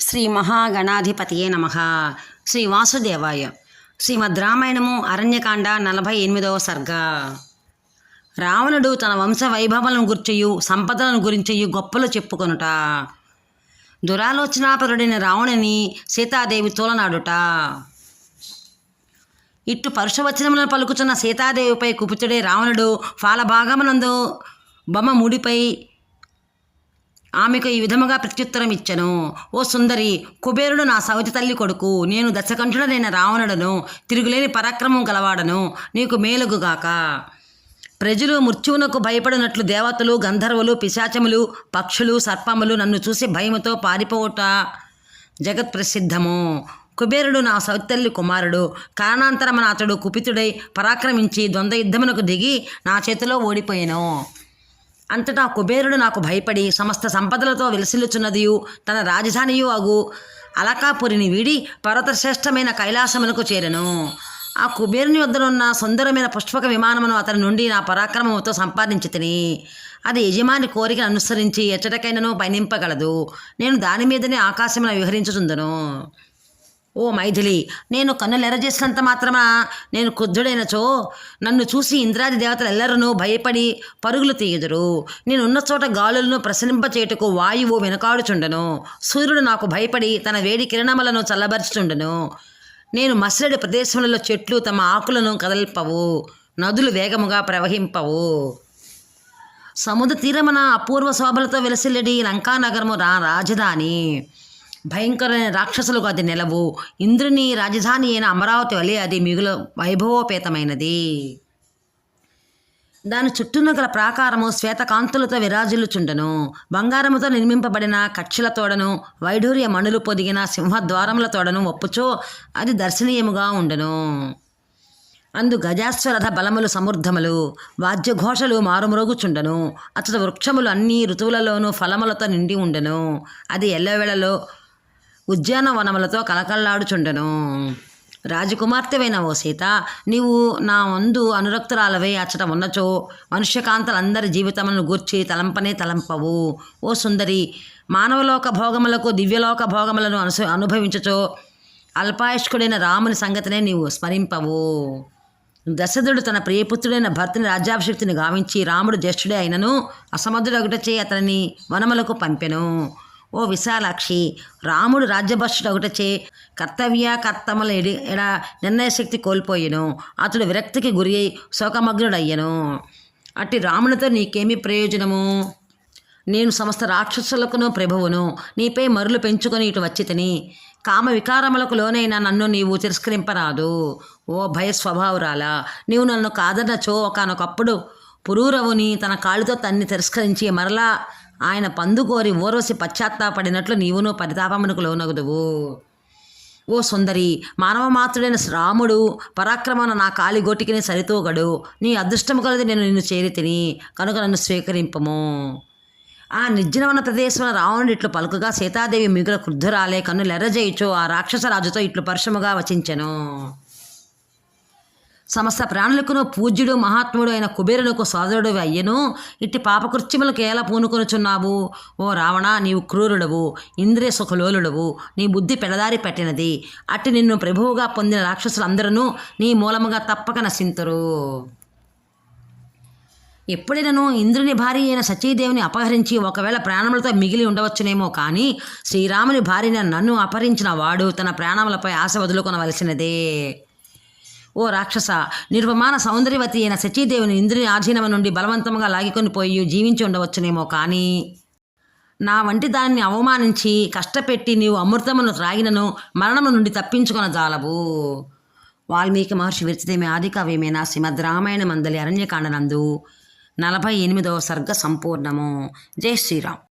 శ్రీ మహాగణాధిపతియే నమ. శ్రీ వాసుదేవాయ. శ్రీమద్ రామాయణము అరణ్యకాండ నలభై ఎనిమిదవ సర్గ. రావణుడు తన వంశ వైభవలను గుర్చియు సంపదలను గురించియు గొప్పలు చెప్పుకొనుట. దురాలోచనాపరుడైన రావణుని సీతాదేవి తోలనాడుట. ఇట్టు పరుషవచనములను పలుకుచున్న సీతాదేవిపై కుపితుడే రావణుడు ఫాలభాగమునందు బొమ్మ ముడిపై ఆమెకు ఈ విధముగా ప్రత్యుత్తరం ఇచ్చను ఓ సుందరి కుబేరుడు నా సవతి తల్లి కొడుకు నేను దశకంఠుడనైన రావణుడను తిరుగులేని పరాక్రమం గలవాడను నీకు మేలుగుగాక. ప్రజలు మృత్యువునకు భయపడినట్లు దేవతలు గంధర్వులు పిశాచములు పక్షులు సర్పములు నన్ను చూసి భయముతో పారిపోవుట జగత్ ప్రసిద్ధము కుబేరుడు నా సౌతల్లి కుమారుడు కారణాంతరమన అతడు కుపితుడై పరాక్రమించి ద్వంద్వ యుద్ధమునకు దిగి నా చేతిలో ఓడిపోయాను. అంతటా కుబేరుడు నాకు భయపడి సమస్త సంపదలతో విలసిల్లుచున్నదియు తన రాజధానియు అగు. అలకాపురిని వీడి పర్వతశ్రేష్టమైన కైలాసమునకు చేరెను. ఆ కుబేరుని వద్దనున్న సుందరమైన పుష్పక విమానమును అతని నుండి నా పరాక్రమముతో సంపాదించి తిని అది యజమాని కోరికను అనుసరించి ఎచ్చటకైనను పయనింపగలదు. నేను దాని మీదనే ఆకాశమున విహరించుచుందను. ఓ మైథిలి నేను కన్నులెరజేసినంత మాత్రమా? నేను కుద్ధుడైనచో నన్ను చూసి ఇంద్రాది దేవతలు ఎల్లరనూ భయపడి పరుగులు తీయుదురు. నేనున్న చోట గాలులను ప్రసరింపచేటుకు వాయువు వెనకాడుచుండను. సూర్యుడు నాకు భయపడి తన వేడి కిరణములను చల్లబరుచుచుండను. నేను మసలడి ప్రదేశములలో చెట్లు తమ ఆకులను కదల్పవు. నదులు వేగముగా ప్రవహింపవు. సముద్ర తీరమున అపూర్వ శోభలతో వెలసిల్లడి లంకానగరము రా రాజధాని. భయంకరమైన రాక్షసులకు అది నెలవు. ఇంద్రుని రాజధాని అయిన అమరావతి వలె అది మిగులు వైభవోపేతమైనది. దాని చుట్టూన గల ప్రాకారము శ్వేతకాంతులతో విరాజిల్లుచుండను. బంగారముతో నిర్మింపబడిన కక్షలతోడను వైఢూర్య మణులు పొదిగిన సింహద్వారములతోడను ఒప్పుచో అది దర్శనీయముగా ఉండను. అందు గజాశ్వరథ బలములు సమృద్ధములు వాద్యఘోషలు మారుమ్రోగుచుండను. అతడు వృక్షములు అన్ని ఋతువులలోనూ ఫలములతో నిండి ఉండను. అది ఎల్లవేళలో ఉద్యానవనములతో కలకల్లాడుచుండెను. రాజకుమార్తెవైన ఓ సీత నీవు నా వందు అనురక్తురాలవై అచ్చట ఉన్నచో మనుష్యకాంతలందరి జీవితములను గూర్చి తలంపనే తలంపవు. ఓ సుందరి మానవలోక భోగములకు దివ్యలోక భోగములను అనుస అనుభవించచో అల్పాయుష్కుడైన రాముని సంగతినే నీవు స్మరింపవు. దశరథుడు తన ప్రియపుత్రుడైన భర్తని రాజ్యాభిషక్తిని గావించి రాముడు జ్యేష్ఠుడే అయినను అసమర్థుడొకటచే అతనిని వనములకు పంపెను. ఓ విశాలాక్షి రాముడు రాజ్యభ్రష్టుడు ఒకటచే కర్తవ్య కర్తమల ఎడి ఎడ నిర్ణయశక్తి కోల్పోయెను అతడు విరక్తికి గురి అయి శోకమగ్నుడయ్యను. అట్టి రామునితో నీకేమి ప్రయోజనము? నేను సమస్త రాక్షసులకును ప్రభువును నీపై మరులు పెంచుకొని ఇటు వచ్చి తిని కామ వికారములకు లోనైన నన్ను నీవు తిరస్కరింపరాదు. ఓ భయ స్వభావురాలా నీవు నన్ను కాదనచో ఒకనొకప్పుడు పురూరవుని తన కాళ్ళతో తన్ని తిరస్కరించి మరలా ఆయన పందుకోరి కోరి పశ్చాత్తాపడినట్లు నీవును పరితాపమునకు లోనగుదువు. ఓ సుందరి మానవ మాత్రుడైన రాముడు పరాక్రమణ నా కాలిగోటికిని సరితూగడు. నీ అదృష్టము కలది నేను నిన్ను చేరి తిని కనుక నన్ను స్వీకరింపము. ఆ నిర్జనవన ప్రదేశంలో రావణుడు ఇట్లు పలుకగా సీతాదేవి మిగుల క్రుద్ధురాలే కన్ను ఎర్రజేయుచో ఆ రాక్షసరాజుతో ఇట్లు పరుషముగా వచించెను. సమస్త ప్రాణులకును పూజ్యుడు మహాత్ముడు అయిన కుబేరునకు సోదరుడు అయ్యను. ఇట్టి పాపకృత్యములకు ఎలా పూనుకొనుచున్నావు? ఓ రావణ నీవు క్రూరుడవు ఇంద్రియ సుఖలోలుడవు నీ బుద్ధి పెడదారి పెట్టినది. అట్టి నిన్ను ప్రభువుగా పొందిన రాక్షసులందరూ నీ మూలముగా తప్పక నశింతురు. ఎప్పుడైనాను ఇంద్రుని భార్య అయిన సచీదేవిని అపహరించి ఒకవేళ ప్రాణములతో మిగిలి ఉండవచ్చునేమో కానీ శ్రీరాముని భార్యన నన్ను అపహరించిన వాడు తన ప్రాణములపై ఆశ వదులుకొనవలసినదే. ఓ రాక్షస నిర్వమాన సౌందర్యవతి అయిన సచీదేవిని ఇంద్రుని ఆధీనమ నుండి బలవంతంగా లాగికొని పోయి జీవించి ఉండవచ్చునేమో కానీ నా వంటి దానిని అవమానించి కష్టపెట్టి నీవు అమృతమును త్రాగినను మరణము నుండి తప్పించుకొన జాలవు. వాల్మీకి మహర్షి విరచితేమి ఆది కావ్యమైన శ్రీమద్ రామాయణ మందలి అరణ్యకాండనందు నలభై ఎనిమిదవ సర్గ సంపూర్ణము. జై శ్రీరామ్.